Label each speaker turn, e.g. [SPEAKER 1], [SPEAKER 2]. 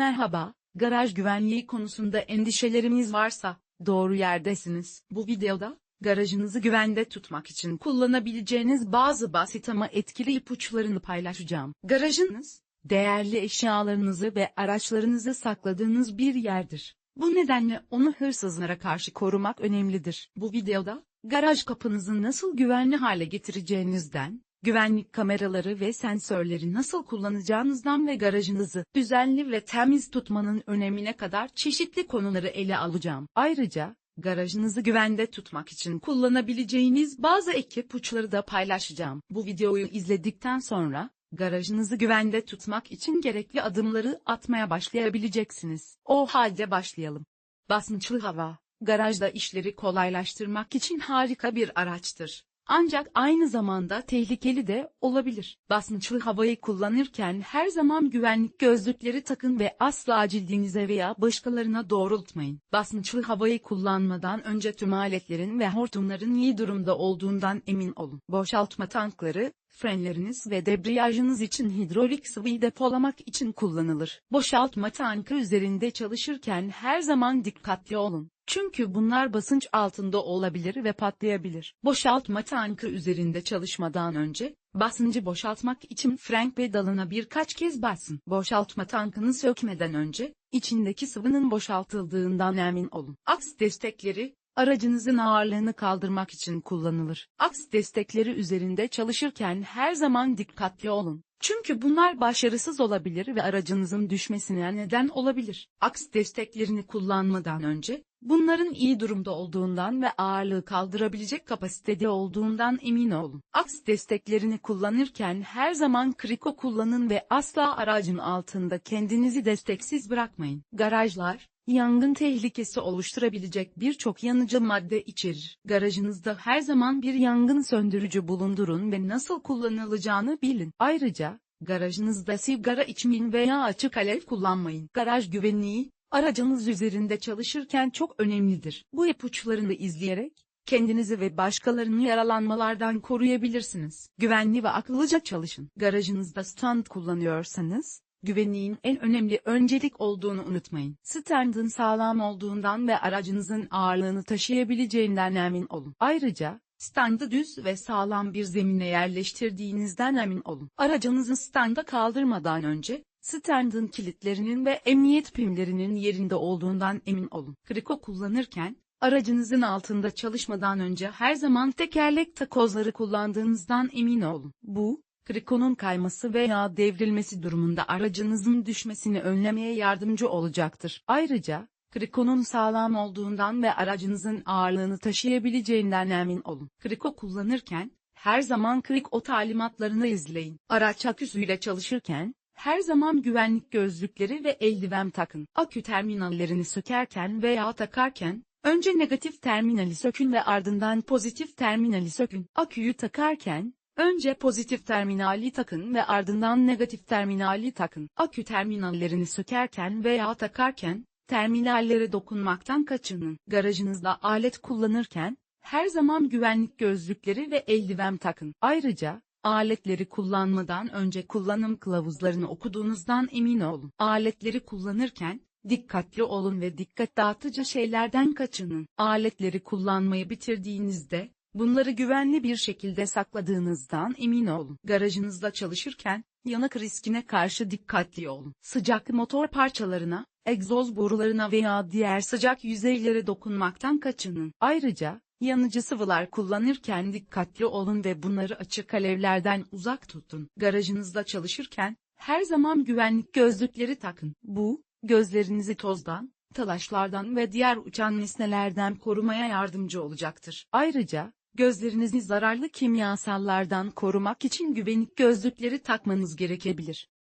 [SPEAKER 1] Merhaba, garaj güvenliği konusunda endişeleriniz varsa, doğru yerdesiniz. Bu videoda, garajınızı güvende tutmak için kullanabileceğiniz bazı basit ama etkili ipuçlarını paylaşacağım. Garajınız, değerli eşyalarınızı ve araçlarınızı sakladığınız bir yerdir. Bu nedenle onu hırsızlara karşı korumak önemlidir. Bu videoda, garaj kapınızı nasıl güvenli hale getireceğinizden, güvenlik kameraları ve sensörleri nasıl kullanacağınızdan ve garajınızı düzenli ve temiz tutmanın önemine kadar çeşitli konuları ele alacağım. Ayrıca, garajınızı güvende tutmak için kullanabileceğiniz bazı ek ipuçları da paylaşacağım. Bu videoyu izledikten sonra, garajınızı güvende tutmak için gerekli adımları atmaya başlayabileceksiniz. O halde başlayalım. Basınçlı hava, garajda işleri kolaylaştırmak için harika bir araçtır. Ancak aynı zamanda tehlikeli de olabilir. Basınçlı havayı kullanırken her zaman güvenlik gözlükleri takın ve asla cildinize veya başkalarına doğrultmayın. Basınçlı havayı kullanmadan önce tüm aletlerin ve hortumların iyi durumda olduğundan emin olun. Boşaltma tankları, frenleriniz ve debriyajınız için hidrolik sıvıyı depolamak için kullanılır. Boşaltma tankı üzerinde çalışırken her zaman dikkatli olun. Çünkü bunlar basınç altında olabilir ve patlayabilir. Boşaltma tankı üzerinde çalışmadan önce, basıncı boşaltmak için fren pedalına birkaç kez basın. Boşaltma tankını sökmeden önce, içindeki sıvının boşaltıldığından emin olun. Aks destekleri, aracınızın ağırlığını kaldırmak için kullanılır. Aks destekleri üzerinde çalışırken her zaman dikkatli olun. Çünkü bunlar başarısız olabilir ve aracınızın düşmesine neden olabilir. Aks desteklerini kullanmadan önce, bunların iyi durumda olduğundan ve ağırlığı kaldırabilecek kapasitede olduğundan emin olun. Aks desteklerini kullanırken her zaman kriko kullanın ve asla aracın altında kendinizi desteksiz bırakmayın. Garajlar, yangın tehlikesi oluşturabilecek birçok yanıcı madde içerir. Garajınızda her zaman bir yangın söndürücü bulundurun ve nasıl kullanılacağını bilin. Ayrıca, garajınızda sigara içmeyin veya açık alev kullanmayın. Garaj güvenliği, aracınız üzerinde çalışırken çok önemlidir. Bu ipuçlarını izleyerek, kendinizi ve başkalarını yaralanmalardan koruyabilirsiniz. Güvenli ve akıllıca çalışın. Garajınızda stand kullanıyorsanız, güvenliğin en önemli öncelik olduğunu unutmayın. Standın sağlam olduğundan ve aracınızın ağırlığını taşıyabileceğinden emin olun. Ayrıca, standı düz ve sağlam bir zemine yerleştirdiğinizden emin olun. Aracınızı standa kaldırmadan önce, standın kilitlerinin ve emniyet pimlerinin yerinde olduğundan emin olun. Kriko kullanırken, aracınızın altında çalışmadan önce her zaman tekerlek takozları kullandığınızdan emin olun. Bu, krikonun kayması veya devrilmesi durumunda aracınızın düşmesini önlemeye yardımcı olacaktır. Ayrıca, krikonun sağlam olduğundan ve aracınızın ağırlığını taşıyabileceğinden emin olun. Kriko kullanırken, her zaman kriko talimatlarını izleyin. Araç aküsüyle çalışırken, her zaman güvenlik gözlükleri ve eldiven takın. Akü terminallerini sökerken veya takarken, önce negatif terminali sökün ve ardından pozitif terminali sökün. Aküyü takarken, Önce pozitif terminali takın ve ardından negatif terminali takın. Akü terminallerini sökerken veya takarken, terminallere dokunmaktan kaçının. Garajınızda alet kullanırken, her zaman güvenlik gözlükleri ve eldiven takın. Ayrıca, aletleri kullanmadan önce kullanım kılavuzlarını okuduğunuzdan emin olun. Aletleri kullanırken, dikkatli olun ve dikkat dağıtıcı şeylerden kaçının. Aletleri kullanmayı bitirdiğinizde, Bunları güvenli bir şekilde sakladığınızdan emin olun. Garajınızda çalışırken, yanık riskine karşı dikkatli olun. Sıcak motor parçalarına, egzoz borularına veya diğer sıcak yüzeylere dokunmaktan kaçının. Ayrıca, yanıcı sıvılar kullanırken dikkatli olun ve bunları açık alevlerden uzak tutun. Garajınızda çalışırken, her zaman güvenlik gözlükleri takın. Bu, gözlerinizi tozdan, talaşlardan ve diğer uçan nesnelerden korumaya yardımcı olacaktır. Ayrıca, Gözlerinizi zararlı kimyasallardan korumak için güvenlik gözlükleri takmanız gerekebilir.